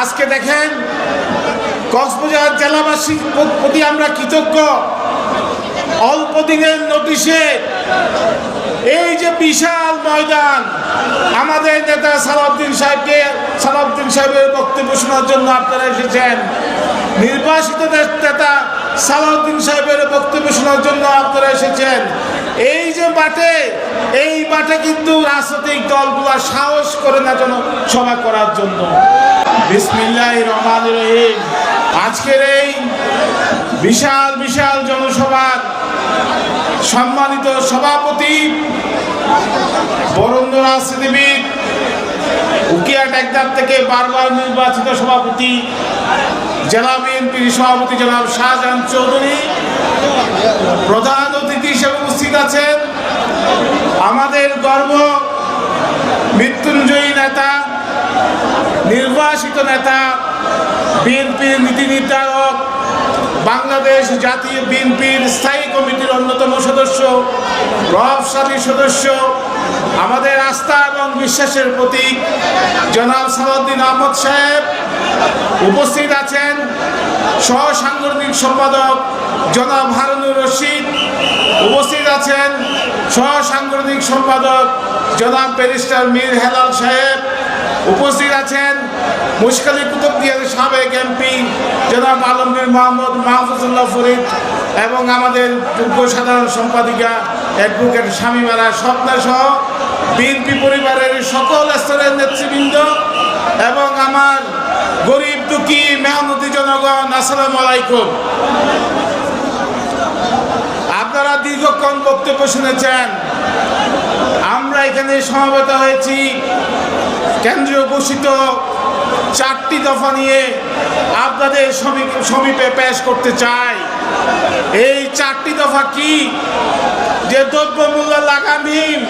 আজকে দেখেন, কক্সবাজার জেলাবাসীর প্রতি আমরা কৃতজ্ঞ। অল্প দিনের নোটিশে এই যে বিশাল ময়দান, আমাদের নেতা সালাউদ্দিন সাহেবকে, সালাউদ্দিন সাহেবের বক্তব্য শোনার জন্য আপনারা এসেছেন। নির্বাচিত নেতা সালাউদ্দিন সাহেবের বক্তব্য শোনার জন্য আপনারা এসেছেন। এই যে মাঠে, এই মাঠে কিন্তু রাজনৈতিক দলগুলো সাহস করে না যেন সভা করার জন্য। আজকের এই বিশাল বিশাল জনসভার সম্মানিত সভাপতি বরেন্দ্র রাজনীতিবিদ উকিয়া টেকদার থেকে বারবার নির্বাচিত সভাপতি, জেলা বিএনপির সভাপতি জনাব শাহজাহান চৌধুরী প্রধান অতিথি হিসেবে উপস্থিত আছেন আমাদের গর্ব মৃত্যুঞ্জয়ী নেতা নির্বাসিত নেতা, বিএনপির নীতি নির্ধারক, বাংলাদেশ জাতীয় বিএনপির স্থায়ী কমিটির অন্যতম সদস্য প্রভাবশালী সদস্য, আমাদের আস্থা এবং বিশ্বাসের প্রতীক জনাব সালাউদ্দিন আহমদ সাহেব। উপস্থিত আছেন সহ সাংগঠনিক সম্পাদক জনাব হারুনুর রশিদ। উপস্থিত আছেন সহ সাংগঠনিক সম্পাদক জনাব ব্যারিস্টার মীর হেলাল সাহেব। উপস্থিত আছেন মুশকালি কুতুবদিয়ার সাবেক এমপি জনাব আলমগীর মোহাম্মদ মাহফুজুল্লাহ ফরিদ এবং আমাদের যোগ্য সাধারণ সম্পাদিকা অ্যাডভোকেট স্বামীমারা স্বপ্না সহ বিএনপি পরিবারের সকল স্তরের নেতৃবৃন্দ এবং আমার গরিব দুঃখী মেহনতি জনগণ, আসসালামু আলাইকুম। আপনারা দীর্ঘক্ষণ বক্তব্য শুনেছেন। আমরা এখানে সমবেত হয়েছি। কেন্দ্রীয় ঘোষিত চারটি দফা নিয়ে আপনাদের সমী- সমীপে পেশ করতে চাই। এই চারটি দফা কি? যে দ্রব্যমূল্য লাগামহীন,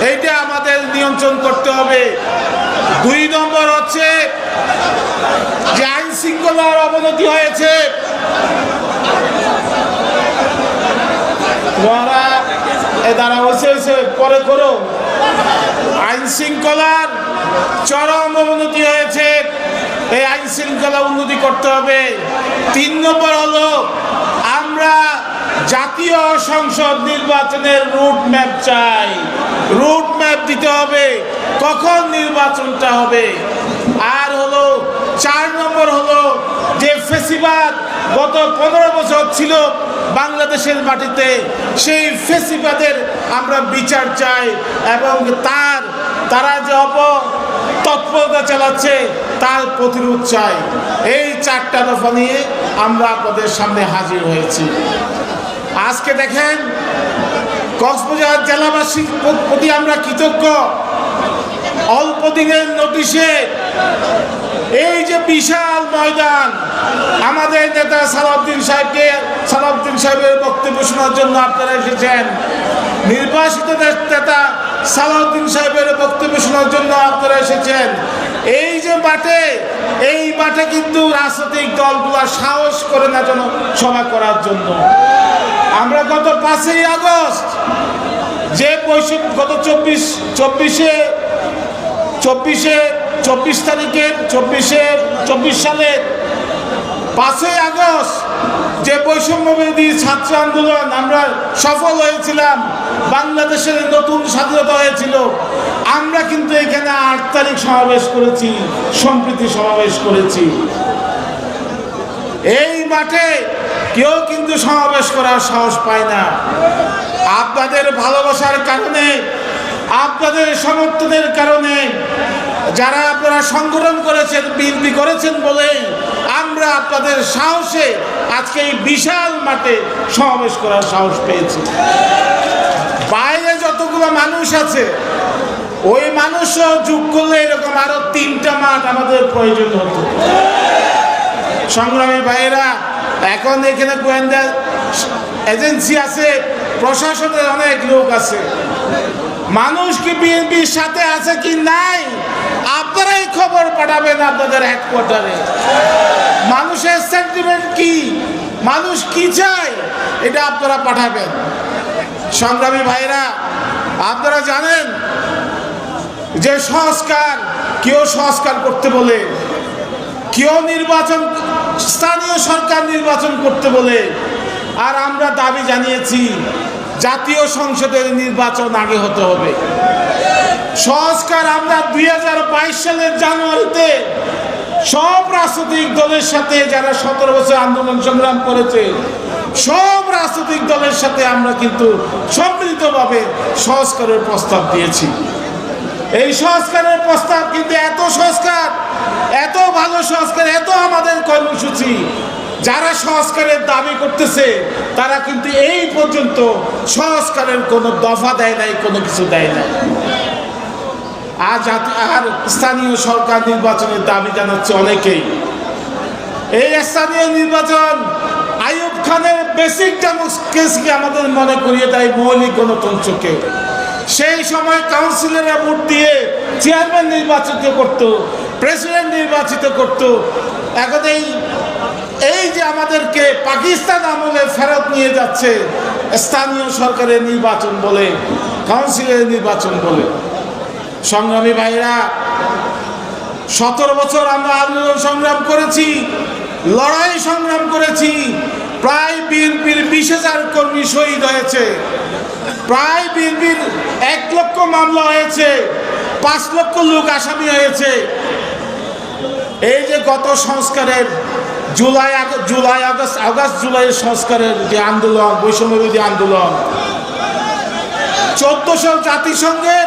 এইটা আমাদের নিয়ন্ত্রণ করতে হবে। দুই নম্বর হচ্ছে যে আইন শৃঙ্খলার অবনতি হয়েছে। এ দ্বারা হয়েছে পরে করো। আইন শৃঙ্খলার চরম অবনতি হয়েছে। এই আইন শৃঙ্খলা উন্নতি করতে হবে। তিন নম্বর হলো, আমরা জাতীয় সংসদ নির্বাচনের রুট ম্যাপ চাই। রুট ম্যাপ দিতে হবে। কখন নির্বাচনটা হবে? আর হলো, চার নম্বর হলো, যে ফেসিবাদ গত পনেরো বছর ছিল বাংলাদেশের মাটিতে, সেই ফেসিবাদের আমরা বিচার চাই এবং তার, তারা যে অপ তৎপরতা চালাচ্ছে, তার প্রতিরোধ চাই। এই চারটা দফা নিয়ে আমরা আপনাদের সামনে হাজির হয়েছি। আজকে দেখেন, কক্সবাজার জেলাবাসীর প্রতি আমরা কৃতজ্ঞ। অল্প দিনের নোটিশে এই যে বিশাল ময়দান, আমাদের নেতা সালাউদ্দিন সাহেবকে, সালাউদ্দিন সাহেবের বক্তব্য শোনার জন্য আপনারা এসেছেন। নির্বাচিত নেতা সালাউদ্দিন সাহেবের বক্তব্য শোনার জন্য আপনারা এসেছেন। এই যে মাঠে, এই মাঠে কিন্তু রাজনৈতিক দলগুলো সাহস করে না যেন সভা করার জন্য। আমরা গত পাঁচই আগস্ট যে বৈষম্য গত চব্বিশ, চব্বিশে চব্বিশে, চব্বিশ তারিখের চব্বিশে, চব্বিশ সালের পাঁচই আগস্ট যে বৈষম্যবিরোধী ছাত্র আন্দোলন আমরা সফল হয়েছিলাম, বাংলাদেশের নতুন স্বাধীনতা হয়েছিল, আমরা কিন্তু এখানে আট তারিখ সমাবেশ করেছি, সম্প্রীতি সমাবেশ করেছি। এই মাঠে কেউ কিন্তু সমাবেশ করার সাহস পায় না। আপনাদের ভালোবাসার কারণে, আপনাদের সমর্থনের কারণে, যারা আপনারা সংগঠন করেছেন, বিএনপি করেছেন বলে আমরা আপনাদের সাহসে আজকে এই বিশাল মাঠে সমাবেশ করার সাহস পেয়েছি। বাইরে যতগুলো মানুষ আছে, ওই মানুষও যোগ করলে এরকম আরও তিনটা মাঠ আমাদের প্রয়োজন হতো। সংগ্রামী ভাইয়েরা, এখন এখানে গোয়েন্দা এজেন্সি আছে, প্রশাসনের অনেক লোক আছে। মানুষ কি বিএনপির সাথে আছে কি নাই, আপনারাই খবর পাঠাবেন আপনাদের হেডকোয়ার্টারে মানুষের সেন্টিমেন্ট কি? মানুষ কি চায়? এটা আপনারা পাঠাবেন। সংগ্রামী ভাইরা, আপনারা জানেন যে সংস্কার কেউ সংস্কার করতে বলে? কেউ নির্বাচন, স্থানীয় সরকার নির্বাচন করতে বলে? আর আমরা দাবি জানিয়েছি, জাতীয় সংসদের নির্বাচন আগে হতে হবে। সংস্কার আমরা দুই হাজার বাইশ সালের জানুয়ারিতে সব রাজনৈতিক দলের সাথে যারা সতেরো বছর আন্দোলন সংগ্রাম করেছে, সব রাজনৈতিক দলের সাথে আমরা কিন্তু সম্মিলিতভাবে সংস্কারের প্রস্তাব দিয়েছি। এই সংস্কারের প্রস্তাব কিন্তু এত সংস্কার, এত ভালো সংস্কার, এত আমাদের কর্মসূচি। যারা সংস্কারের দাবি করতেছে, তারা কিন্তু এই পর্যন্ত সংস্কারের কোনো দফা দেয় নাই, কোনো কিছু দেয় নাই। আর আর স্থানীয় সরকার নির্বাচনের দাবি জানাচ্ছে অনেকেই। এই স্থানীয় নির্বাচন আইয়ুব খানের বেসিক ডেমোক্রেসিকে আমাদের মনে করিয়ে দেয় মৌলিক গণতন্ত্রকে। সেই সময় কাউন্সিলররা ভোট দিয়ে চেয়ারম্যান নির্বাচিত করত প্রেসিডেন্ট নির্বাচিত করত। এখন এই এই যে আমাদেরকে পাকিস্তান আমলে ফেরত নিয়ে যাচ্ছে স্থানীয় সরকারের নির্বাচন বলে, কাউন্সিলের নির্বাচন বলে। সংগ্রামী ভাইরা, সতেরো বছর আমরা আন্দোলন সংগ্রাম করেছি, লড়াই সংগ্রাম করেছি, প্রায় বিএনপির বিশ হাজার কর্মী শহীদ হয়েছে, প্রায় বিএনপির এক লক্ষ মামলা হয়েছে, পাঁচ লক্ষ লোক আসামি হয়েছে। এই যে গত সংস্কারের জুলাই জুলাই আগস্ট আগস্ট জুলাইয়ের সংস্কারের যে আন্দোলন বৈষম্যবিধি আন্দোলন, চোদ্দশো জাতিসংঘের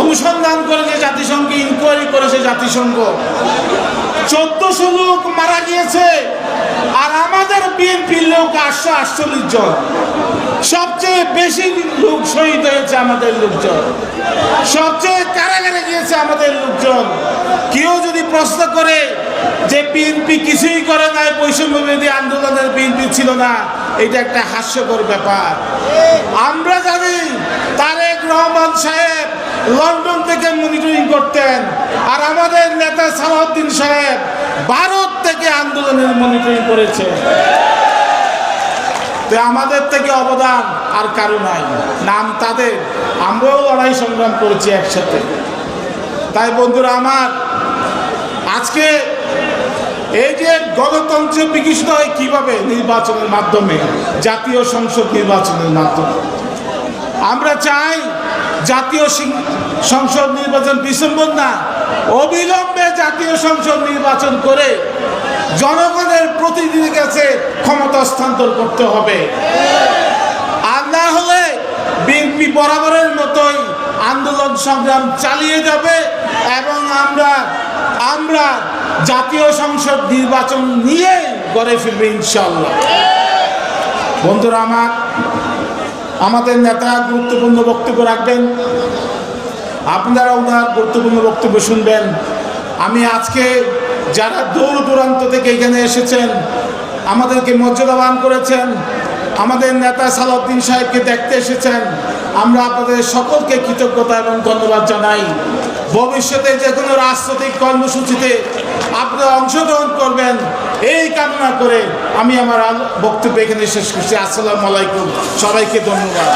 অনুসন্ধান করেছে জাতিসংঘে ইনকোয়ারি করেছে জাতিসংঘ। চোদ্দশো লোক মারা গিয়েছে, আর আমাদের বিএনপির লোক আটশো আটচল্লিশ জন। সবচেয়ে বেশি লোক শহীদ হয়েছে আমাদের লোকজন। সবচেয়ে কারাগারে গিয়েছে আমাদের লোকজন। কেউ যদি প্রশ্ন করে যে বিএনপি কিছুই করে নাই বৈষম্যবিরোধী আন্দোলনের বিএনপি ছিল না, এটা একটা হাস্যকর ব্যাপার। আমরা জানি তারেক রহমান সাহেব লন্ডন থেকে মনিটরিং করতেন। আর আমাদের নেতা সালাউদ্দিন সাহেব ভারত থেকে আন্দোলনের মনিটরিং করেছে। তো আমাদের থেকে অবদান আর কারও নাই। নাম তাদের। আমরাও লড়াই সংগ্রাম করেছি একসাথে। তাই বন্ধুরা আমার, আজকে এই যে গণতন্ত্র বিকশিত হয় কীভাবে নির্বাচনের মাধ্যমে, জাতীয় সংসদ নির্বাচনের মাধ্যমে, আমরা চাই জাতীয় সংসদ নির্বাচন ডিসেম্বর না, অবিলম্বে জাতীয় সংসদ নির্বাচন করে জনগণের প্রতিনিধির কাছে ক্ষমতা হস্তান্তর করতে হবে। আর না হলে বিএনপি বরাবরের মতোই আন্দোলন সংগ্রাম চালিয়ে যাবে এবং আমরা আমরা জাতীয় সংসদ নির্বাচন নিয়ে গড়ে ফিরবে ইনশাল্লাহ বন্ধুরা আমার আমাদের নেতা গুরুত্বপূর্ণ বক্তব্য রাখবেন। আপনারা ওনার গুরুত্বপূর্ণ বক্তব্য শুনবেন। আমি আজকে যারা দূর দূরান্ত থেকে এখানে এসেছেন, আমাদেরকে মর্যাদাবান করেছেন। আমাদের নেতা সালাউদ্দিন সাহেবকে দেখতে এসেছেন। আমরা আপনাদের সকলকে কৃতজ্ঞতা এবং ধন্যবাদ জানাই। ভবিষ্যতে যে কোনো রাজনৈতিক কর্মসূচিতে আপনারা অংশগ্রহণ করবেন। এই কামনা করে আমি আমার বক্তব্য এখানে শেষ করছি। আসসালামু আলাইকুম। সবাইকে ধন্যবাদ।